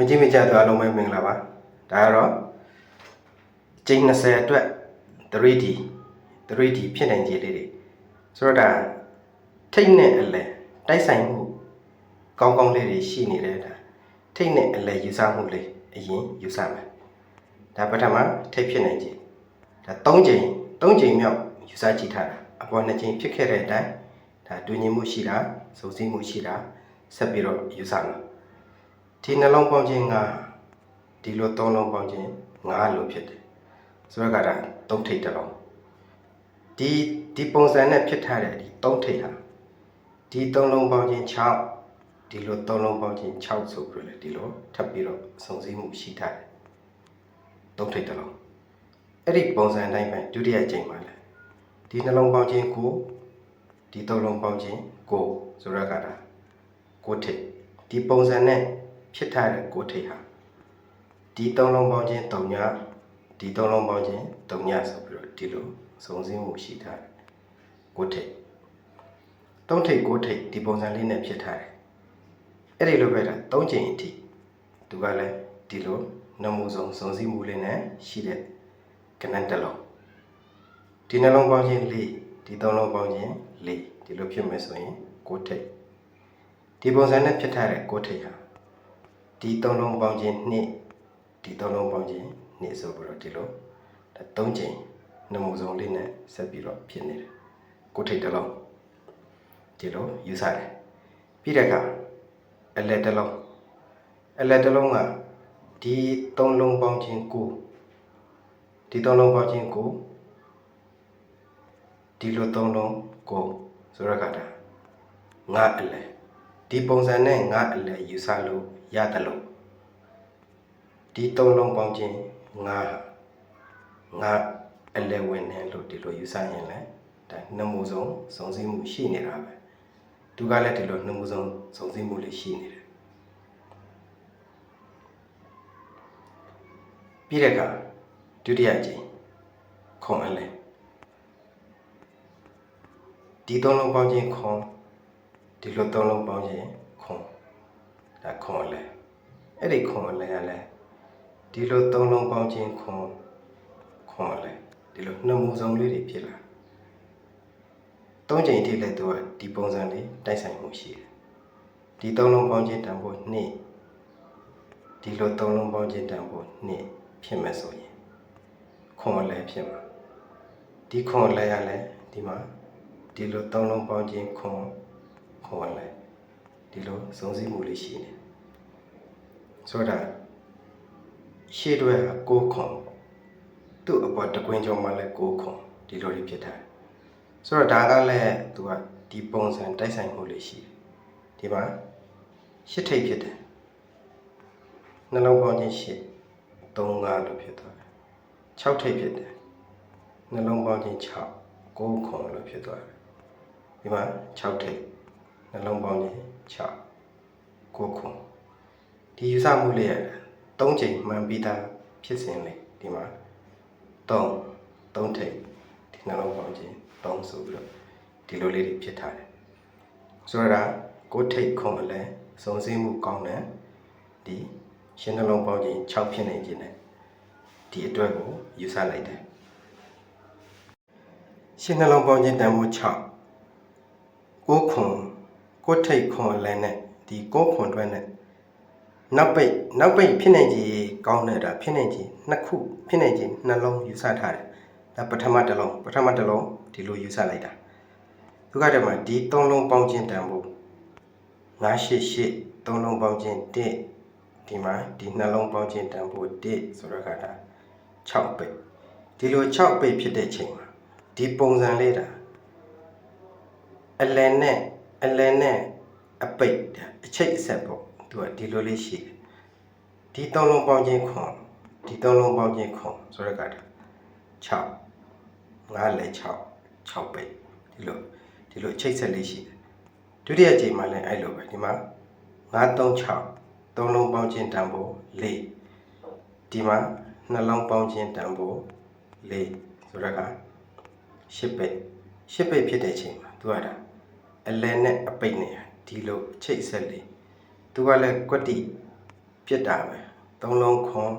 ဝင်ကြီးမကြသူအားလုံးပဲမင်္ဂလာပါဒါကတော့ကျင်း20အတွက် 3D 3D ဖြစ်နိုင်ခြေလေးတွေဆိုတော့ဒါထိတ်နဲ့အလဲတိုက်ဆိုင်မှုကောင်းကောင်းလေးတွေရှိနေတယ်ဒါထိတ်နဲ့အလဲယူဆမှုလေးအရင်ယူဆမယ်ဒါပထမထိတ်ဖြစ်နိုင်ခြေဒါ3ချိန်3ချိန်မြောက်ယူဆကြည့်ထားတာအပေါ်2ချိန်ဖြစ်ခဲ့တဲ့အတိုင်းဒါတွင်ញင်မှုရှိတာစုံစည်းမှုရှိတာဆက်ပြီးတော့ယူဆမယ် ဒီနှလုံးပေါင်းခြင်းကဒီလိုသုံးလုံးပေါင်းခြင်းငါးလို့ဖြစ်တယ်ဆိုတော့ကဒါသုံးထိပ်တစ်လုံးဒီဒီပုံစံနဲ့ဖြစ်ထားတဲ့ဒီသုံးထိပ်ဟာဒီသုံးလုံးပေါင်းခြင်း6ဒီလိုသုံးလုံးပေါင်းခြင်း6ဆိုပြီးလေဒီလိုထပ်ပြီးတော့စုံစည်းမှုရှိထားတယ်သုံးထိပ်တစ်လုံးအဲ့ဒီပုံစံအတိုင်းပဲဒုတိယကြိမ်မှာလဲဒီနှလုံးပေါင်းခြင်း9ဒီသုံးလုံးပေါင်းခြင်း9ဆိုတော့ကဒါ9ထိပ်ဒီပုံစံနဲ့ ဖြစ်ထားတဲ့ကိုယ်ထိတ်ဟာဒီသုံးလုံးပေါင်းခြင်း၃ညဒီသုံးလုံးပေါင်းခြင်း၃ညဆိုပြီးတော့ဒီလိုစုံစင်းမှုရှိထားတယ်ကိုယ်ထိတ်သုံးထိတ်ကိုယ်ထိတ်ဒီပုံစံလေးနဲ့ဖြစ်ထားတယ်အဲ့ဒီလိုပဲဒါ၃ချိန်အထိသူကလည်းဒီလိုနမှုစုံစုံစည်းမှုလေးနဲ့ရှိတဲ့ကဏ္ဍတစ်လုံးဒီနှလုံးပေါင်းခြင်း၄ဒီသုံးလုံးပေါင်းခြင်း၄ဒီလိုဖြစ်မယ်ဆိုရင်ကိုယ်ထိတ်ဒီပုံစံနဲ့ဖြစ်ထားတဲ့ကိုယ်ထိတ်ဟာ ဒီသုံးလုံးပေါင်းခြင်းနှစ်ဒီသုံးလုံးပေါင်းခြင်းနှစ်ဆိုပြီးတော့ဒီလိုဒါသုံးချိန်နမူစုံလေးနဲ့ဆက်ပြီးတော့ဖြစ်နေတယ်ကိုထိတ်တစ်လုံးဒီလိုယူဆတယ်ပြီးတဲ့အခါအလက်တစ်လုံးအလက်တစ်လုံးကဒီသုံးလုံးပေါင်းခြင်းကိုဒီသုံးလုံးပေါင်းခြင်းကိုဒီလိုသုံးလုံးကိုဆိုရကတာငါအလက် ဒီပုံစံနဲ့ငါအလဲယူဆလို့ရတယ်လို့ဒီသုံးလုံးပေါင်းခြင်းငါငါအလဲဝင်တယ်လို့ဒီလိုယူဆရင်လည်းဒါနှမှုစုံစုံစည်းမှုရှိနေတာပဲသူကလည်းဒီလိုနှမှုစုံစုံစည်းမှုလေးရှိနေတယ်ပြီးတဲ့အခါဒုတိယကြိမ်ခွန်အလဲဒီသုံးလုံးပေါင်းခြင်းခွန် ဒီလိုသုံးလုံးပေါင်းရင်ခွန်ဒါခွန်လဲအဲ့ဒီခွန်လဲရလဲဒီလိုသုံးလုံးပေါင်းခြင်းခွန်ခွန်လဲဒီလိုနှမှုစုံလေးတွေဖြစ်လာသုံးချိန်အထိလဲသူကဒီပုံစံလေးတိုက်ဆိုင်မှုရှိတယ်ဒီသုံးလုံးပေါင်းခြင်းတန်ဖို့နှစ်ဒီလိုသုံးလုံးပေါင်းခြင်းတန်ဖို့နှစ်ဖြစ်မယ်ဆိုရင်ခွန်လဲဖြစ်မှာဒီခွန်လဲရလဲဒီမှာဒီလိုသုံးလုံးပေါင်းခြင်းခွန် ခေါ်လဲဒီလိုစုံစည်းမှုလေးရှိနေဆိုတော့ရှေ့တွဲကိုခွန်သူ့အပေါ်တကွင်းကျော်မှလည်းကိုခွန်ဒီလိုလေးဖြစ်တာဆိုတော့ဒါကလည်းသူကဒီပုံစံတိုက်ဆိုင်မှုလေးရှိတယ်ဒီမှာရှစ်ထိပ်ဖြစ်တယ်နှလုံးပေါင်းခြင်းရှစ်3 5လို့ဖြစ်သွားတယ်6ထိပ်ဖြစ်တယ်နှလုံးပေါင်းခြင်း6 9ခွန်လို့ဖြစ်သွားတယ်ဒီမှာ6ထိပ် နှလုံးပေါင်းခြင်း6ကိုခွန်ဒီယူဆမှုလေးရ3ချိန်မှန်ပြီးသားဖြစ်စဉ်လေးဒီမှာ3 3ထိပ်ဒီနှလုံးပေါင်းခြင်း3ဆိုပြီးတော့ဒီလိုလေးတွေဖြစ်ထားတယ်ဆိုတော့ကိုထိပ်ခွန်အလဲစုံစည်းမှုကောင်းတယ်ဒီရှင်းနှလုံးပေါင်းခြင်း6ဖြစ်နေခြင်းနဲ့ဒီအတွက်ကိုယူဆလိုက်တယ်ရှင်းနှလုံးပေါင်းခြင်းတန်ဖိုး6ကိုခွန် ကိုထိတ်ခွန်လဲနဲ့ဒီကိုခွန်တွဲနဲ့နောက်ပိတ်နောက်ပိတ်ဖြစ်နေကြီးကောင်းနေတာဖြစ်နေကြီးနှစ်ခုဖြစ်နေကြီးနှလုံးယူဆထားတယ်ဒါပထမတစ်လုံးပထမတစ်လုံးဒီလိုယူဆလိုက်တာသူကတည်းကဒီသုံးလုံးပေါင်းခြင်းတန်ဖို့988သုံးလုံးပေါင်းခြင်း1ဒီမှာဒီနှလုံးပေါင်းခြင်းတန်ဖို့1ဆိုတော့ကဒါ6ပိတ်ဒီလို6ပိတ်ဖြစ်တဲ့ချိန်မှာဒီပုံစံလေးတာအလယ်နဲ့ အလယ်နဲ့အပိတ်အချိတ်အဆက်ပေါ့သူကဒီလိုလေးရှိတယ်ဒီသုံးလုံးပေါင်းခြင်းခွန်ဒီသုံးလုံးပေါင်းခြင်းခွန်ဆိုတော့ကဒါ6ငါးလည်း6 6ပိတ်ဒီလိုဒီလိုအချိတ်ဆက်လေးရှိတယ်ဒုတိယကြိမ်မှာလည်းအဲ့လိုပဲဒီမှာ9 3 6သုံးလုံးပေါင်းခြင်းတန်ဖို့4ဒီမှာနှလုံးပေါင်းခြင်းတန်ဖို့4ဆိုတော့က10ပိတ်10ပိတ်ဖြစ်တဲ့အချိန်မှာသူကဒါ အလဲနဲ့အပိတ်နဲ့ဒီလိုချိတ်ဆက်လေးသူကလည်းကွက်တိဖြစ်တာပဲသုံးလုံးခွန်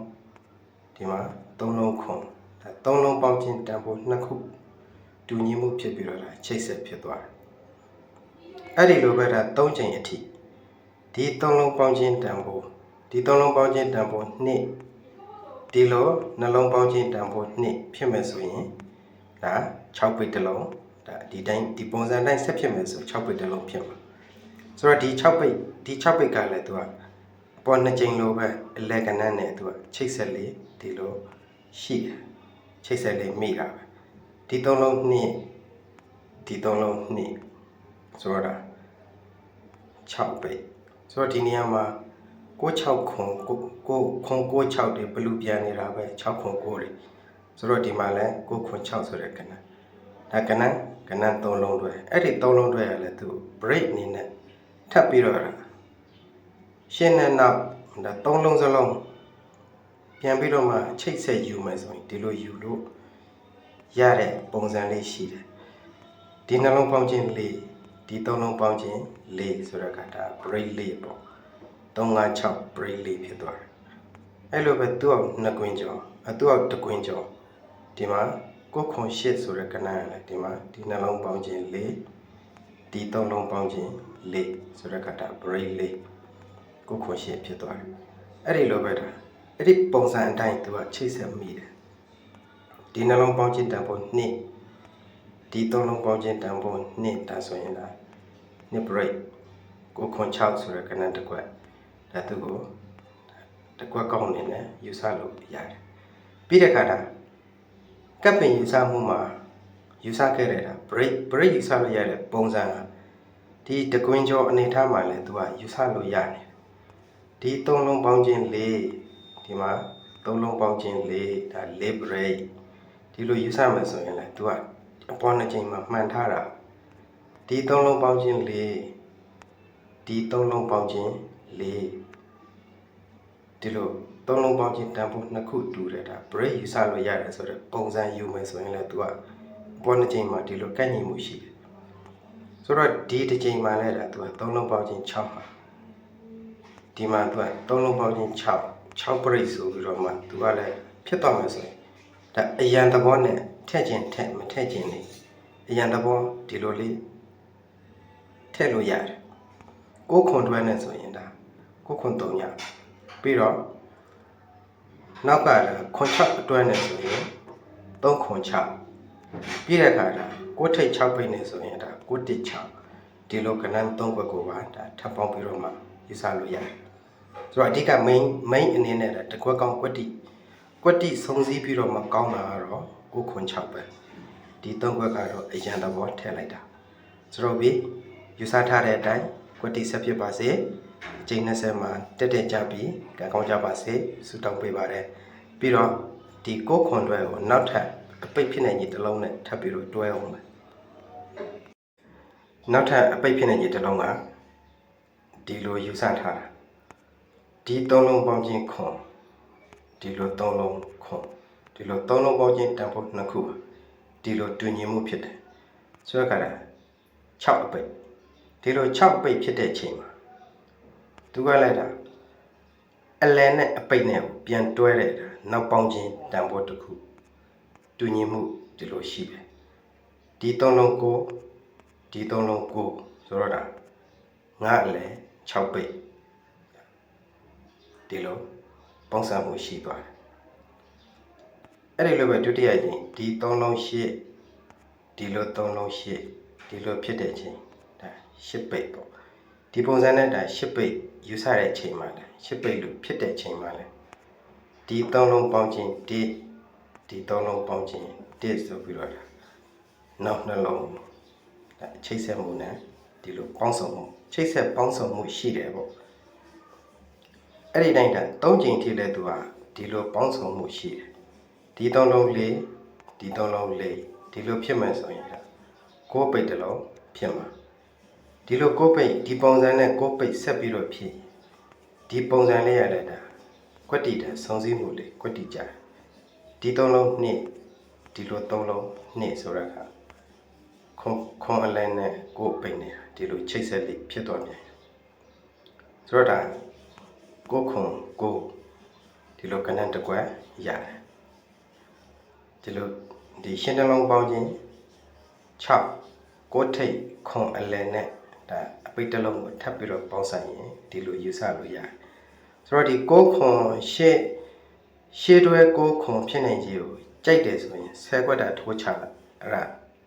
ဒီမှာသုံးလုံးခွန်ဒါသုံးလုံးပေါင်းခြင်းတန်ဖိုးနှစ်ခုတူညီမှုဖြစ်ပြီးတော့ဒါချိတ်ဆက်ဖြစ်သွားတယ်အဲ့ဒီလိုပဲဒါ၃ချိန်အထိဒီသုံးလုံးပေါင်းခြင်းတန်ဖိုးဒီသုံးလုံးပေါင်းခြင်းတန်ဖိုးနှစ်ဒီလိုနှလုံးပေါင်းခြင်းတန်ဖိုးနှစ်ဖြစ်မယ်ဆိုရင်ဒါ6ပိတ်တစ်လုံး ဒါဒီတိုင်းဒီပုံစံတိုင်းဆက်ဖြစ်မယ်ဆို6ပိတ်တစ်လုံးဖြစ်မှာဆိုတော့ဒီ6ပိတ်ဒီ6ပိတ်ကလည်းသူကအပေါ်နှစ်ချိန်လိုပဲအလက်ကနန်းနဲ့သူကချိတ်ဆက်လေးဒီလိုရှိတယ်ချိတ်ဆက်လေးမိတာပဲဒီသုံးလုံးနှစ်ဒီသုံးလုံးနှစ်ဆိုတော့ဒါ6ပိတ်ဆိုတော့ဒီနေရာမှာ96ခွန်ကိုကိုခွန်96တွေဘလူပြန်နေတာပဲ6ခွန်9တွေဆိုတော့ဒီမှာလဲ9ခွန်6ဆိုတဲ့ကဏ္ဍ ဒါကဏ္ဍကဏ္ဍသုံးလုံးတွဲအဲ့ဒီသုံးလုံးတွဲရလဲသူ break အနေနဲ့ထပ်ပြီးတော့ရှင်းတဲ့နောက်ဒါသုံးလုံးစလုံးပြန်ပြီးတော့မှချိတ်ဆက်ယူမယ်ဆိုရင်ဒီလိုယူလို့ရတဲ့ပုံစံလေးရှိတယ်ဒီနှလုံးပေါင်းခြင်းလေးဒီသုံးလုံးပေါင်းခြင်းလေးဆိုတော့ကဒါ break လေးပေါ့356 break လေးဖြစ်သွားတယ်အဲ့လိုပဲသူ့အောင်နှစ်ကွင်းကျော်အသူ့အောင်တစ်ကွင်းကျော်ဒီမှာ ကိုခွန်ရှစ်ဆိုတဲ့ကဏ္ဍရလဲဒီမှာဒီနှလုံးပေါင်းခြင်းလေးဒီသုံးလုံးပေါင်းခြင်းလေးဆိုတဲ့ကဏ္ဍ break လေးကိုခွန်ရှစ်ဖြစ်သွားတယ်အဲ့ဒီလိုပဲဒါအဲ့ဒီပုံစံအတိုင်းသူကချိတ်ဆက်မိတယ်ဒီနှလုံးပေါင်းခြင်းတန်ဖိုးနှစ်ဒီသုံးလုံးပေါင်းခြင်းတန်ဖိုးနှစ်ဒါဆိုရင်ဒါနှစ် break ကိုခွန်6ဆိုတဲ့ကဏ္ဍတစ်ခွက်ဒါသူကိုတစ်ခွက်ကောင်းနေနဲ့ယူဆလို့ရတယ်ပြီးတဲ့အခါဒါ ကပ်ပင်ယူဆမှုမှာယူဆခဲ့တဲ့ဒါ break break ယူဆလို့ရတဲ့ပုံစံကဒီတကွင်းကျော်အနေထားမှာလည်းသူကယူဆလို့ရတယ်ဒီသုံးလုံးပေါင်းခြင်းလေးဒီမှာသုံးလုံးပေါင်းခြင်းလေးဒါ lip break ဒီလိုယူဆမယ်ဆိုရင်လည်းသူကအပေါ်နှစ်ချိန်မှာမှန်ထားတာဒီသုံးလုံးပေါင်းခြင်းလေးဒီသုံးလုံးပေါင်းခြင်းလေးဒီလို သုံးလုံးပေါင်းခြင်းတန်ဖိုးနှစ်ခုတူတယ်ဒါ break ယူဆလို့ရတယ်ဆိုတော့ပုံစံယူမယ်ဆိုရင်လည်းသူကအပေါ်နှစ်ချိန်မှာဒီလိုကန့်ညီမှုရှိတယ်ဆိုတော့ဒီတစ်ချိန်မှာလည်းဒါသူကသုံးလုံးပေါင်းခြင်း6ပါဒီမှာသူကသုံးလုံးပေါင်းခြင်း6 6 break ဆိုပြီးတော့မှသူကလည်းဖြစ်သွားမယ်ဆိုရင်ဒါအရန်သဘောနဲ့ထည့်ခြင်းထည့်မထည့်ခြင်းနေအရန်သဘောဒီလိုလေးထည့်လို့ရတယ်ကိုခွန်တွဲနဲ့ဆိုရင်ဒါကိုခွန်3ညပြီးတော့ နောက်ကခွန်6အတွဲနဲ့ဆိုရင်3ခွန်6ပြီးတဲ့အခါဒါကိုထိတ်6ပိတ်နဲ့ဆိုရင်ဒါကိုတစ်6ဒီလိုကဏ္ဍ3ခွက်ကိုပါဒါထပ်ပေါင်းပြီးတော့မှယူဆလို့ရတယ်ဆိုတော့အဓိက main main အနေနဲ့ဒါတကွက်ကောင်းကွက်တိကွက်တိဆုံးစည်းပြီးတော့မှကောင်းတာကတော့ကိုခွန်6ပဲဒီ3ခွက်ကတော့အရန်သဘောထည့်လိုက်တာဆိုတော့ပြီးယူဆထားတဲ့အတိုင်း ကွက်တိဆက်ဖြစ်ပါစေအချိန်20မှာတက်တက်ကြပြီးကံကောင်းကြပါစေဆုတောင်းပေးပါတယ်ပြီးတော့ဒီကိုခွန်တွဲကိုနောက်ထပ်အပိတ်ဖြစ်နေကြီးတစ်လုံးနဲ့ထပ်ပြီးတော့တွဲအောင်မယ်နောက်ထပ်အပိတ်ဖြစ်နေကြီးတစ်လုံးကဒီလိုယူဆထားတာဒီသုံးလုံးပေါင်းခြင်းခွန်ဒီလိုသုံးလုံးခွန်ဒီလိုသုံးလုံးပေါင်းခြင်းတန်ဖို့နှစ်ခုပါဒီလိုတူညီမှုဖြစ်တယ်ဆိုတော့ကလည်း6အပိတ် ဒီလို6ပိတ်ဖြစ်တဲ့ချိန်မှာသူကလိုက်တာအလယ်နဲ့အပိတ်နဲ့ပြန်တွဲတဲ့နောက်ပေါင်းချင်းတန်ဖိုးတစ်ခုတူညီမှုဒီလိုရှိတယ်ဒီသုံးလုံးကိုဒီသုံးလုံးကိုဆိုတော့ဒါငါအလယ်6ပိတ်ဒီလိုပုံစံမှုရှိပါတယ်အဲ့ဒီလိုပဲဒုတိယချင်းဒီသုံးလုံးရှိဒီလိုသုံးလုံးရှိဒီလိုဖြစ်တဲ့ချင်း 10ပိတ်ပေါ့ဒီပုံစံနဲ့ဒါ10ပိတ်ယူဆတဲ့အချိန်မှာလဲ10ပိတ်လို့ဖြစ်တဲ့အချိန်မှာလဲဒီသုံးလုံးပေါင်းခြင်းဒီဒီသုံးလုံးပေါင်းခြင်းဒီဆိုပြီးတော့နောက်နှလုံးဒါချိတ်ဆက်မှုနဲ့ဒီလိုပေါင်းစုံမှုချိတ်ဆက်ပေါင်းစုံမှုရှိတယ်ပေါ့အဲ့ဒီတိုင်းဒါသုံးချိန်ထိလဲသူကဒီလိုပေါင်းစုံမှုရှိတယ်ဒီသုံးလုံးလေးဒီသုံးလုံးလေးဒီလိုဖြစ်မှဆိုရင်ကိုယ်ပိတ်တလုံးဖြစ်မှာ ဒီလိုကိုးပိတ်ဒီပုံစံနဲ့ကိုးပိတ်ဆက်ပြီးတော့ဖြစ်ဒီပုံစံလေးရတဲ့ဒါကွက်တီတဲ့စုံစည်းမှုလေးကွက်တီကြတယ်ဒီသုံးလုံးနှစ်ဒီလိုသုံးလုံးနှစ်ဆိုရတာခွန်ခွန်အလဲနဲ့ကိုးပိတ်နေတာဒီလိုချိတ်ဆက်လေးဖြစ်သွားပြန်ဆိုတော့ဒါကိုခွန်ကိုဒီလိုကနန်းတစ်ကွက်ရတယ်ဒီလိုဒီရှင်းတလုံးပေါင်းခြင်း6ကိုထိတ်ခွန်အလယ်နဲ့ ဒါအပိတ်တစ်လုံးကိုထပ်ပြီးတော့ပေါင်းဆိုင်ရင်ဒီလိုယူဆလို့ရတယ်ဆိုတော့ဒီကိုခွန်ရှေ့ရှေ့တွဲကိုခွန်ဖြစ်နိုင်ခြင်းကိုကြိုက်တယ်ဆိုရင်ဆဲခွက်တာထိုးချလိုက်အဲ့ဒါ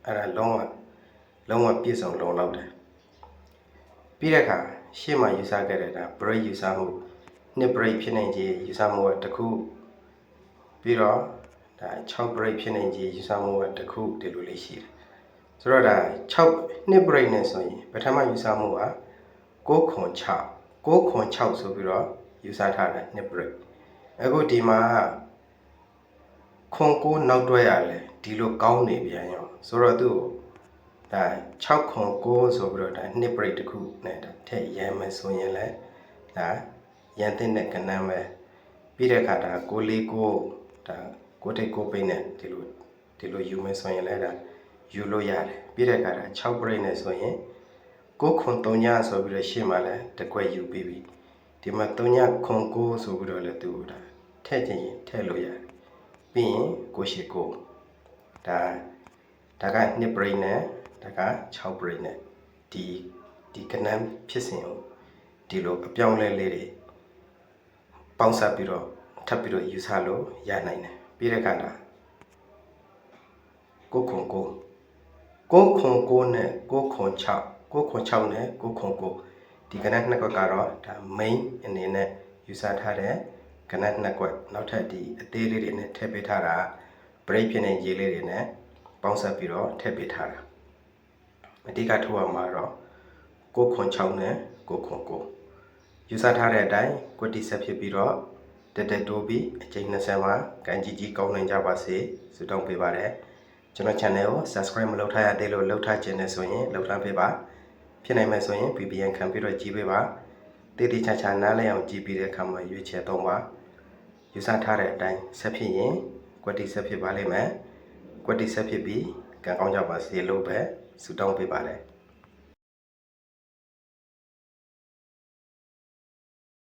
အဲ့ဒါလုံးဝလုံးဝပြည့်စုံလုံလောက်တယ်ပြီးတဲ့အခါရှေ့မှာယူဆခဲ့တဲ့ဒါ break ယူဆမှုနှစ် break ဖြစ်နိုင်ခြေယူဆမှုကတစ်ခုပြီးတော့ဒါ6 break ဖြစ်နိုင်ခြေယူဆမှုကတစ်ခုဒီလိုလေးရှိတယ် ဆိုတော့ဒါ6နှစ် break နဲ့ဆိုရင်ပထမယူဆမှုက6ခွန်6 6ခွန်6ဆိုပြီးတော့ယူဆထားတယ်နှစ် break အခုဒီမှာခွန်6နောက်တွဲရလဲဒီလိုကောင်းနေပြန်ရောဆိုတော့သူ့ကိုဒါ6ခွန်9ဆိုပြီးတော့ဒါနှစ် break တစ်ခုနဲ့ဒါထည့်ရမ်းမယ်ဆိုရင်လည်းဒါရန်တဲ့နဲ့ကနန်းပဲပြီးတဲ့အခါဒါ649ဒါ6ထိတ်6ပိတ်နဲ့ဒီလိုဒီလိုယူမယ်ဆိုရင်လည်းဒါ ယူလို့ရတယ်ပြီးတဲ့အခါဒါ6 break နဲ့ဆိုရင်6ခွန်3ညဆိုပြီးတော့ရှေ့မှာလည်းတစ်ခွက်ယူပြီးပြီဒီမှာ3ညခွန်9ဆိုပြီးတော့လည်းသူဒါထည့်ခြင်းရင်ထည့်လို့ရတယ်ပြီးရင်6ရှိ9ဒါဒါက2 brain နဲ့ဒါက6 brain နဲ့ဒီဒီကနန်းဖြစ်စဉ်ကိုဒီလိုအပြောင်းလဲလေးတွေပေါင်းစပ်ပြီးတော့ထပ်ပြီးတော့ယူဆလို့ရနိုင်တယ်ပြီးတဲ့အခါဒါကိုခွန်ကိုကိုခွန်ကို နဲ့ကိုခွန်6ကိုခွန်6နဲ့ကိုခွန်ကိုဒီကနန်းနှစ်ကွက်ကတော့ဒါ main အနေနဲ့ယူဆထားတဲ့ကနန်းနှစ်ကွက်နောက်ထပ်ဒီအသေးလေးတွေနဲ့ထည့်ပေးထားတာ break ဖြစ်နေရေးလေးတွေနဲ့ပေါင်းဆက်ပြီးတော့ထည့်ပေးထားတာအဓိကထုတ်ရမှာတော့ကိုခွန်6နဲ့ကိုခွန်9ယူဆထားတဲ့အတိုင်းကွတီဆက်ဖြစ်ပြီးတော့တက်တက်တိုးပြီးအချိန်20မှာကန်ကြီးကြီးကောင်းနိုင်ကြပါစေဆုတောင်းပေးပါတယ် ကျွန်တော် channel ကို subscribe မလုပ်ထားရသေးလို့လုပ်ထားခြင်းနဲ့ဆိုရင်လုပ်ထားပေးပါဖြစ်နိုင်မယ်ဆိုရင် VPN ခံပြီးတော့ကြည့်ပေးပါတည်တည်ချာချာနားလည်အောင်ကြည့်ပြီးတဲ့အခါမှာရွေးချယ်သုံးပါယူဆထားတဲ့အတိုင်းဆက်ဖြစ်ရင်ကွတီဆက်ဖြစ်ပါလိမ့်မယ်ကွက်တိဆက်ဖြစ်ပြီးကံကောင်းကြပါစေလို့ပဲဆုတောင်းပေးပါတယ်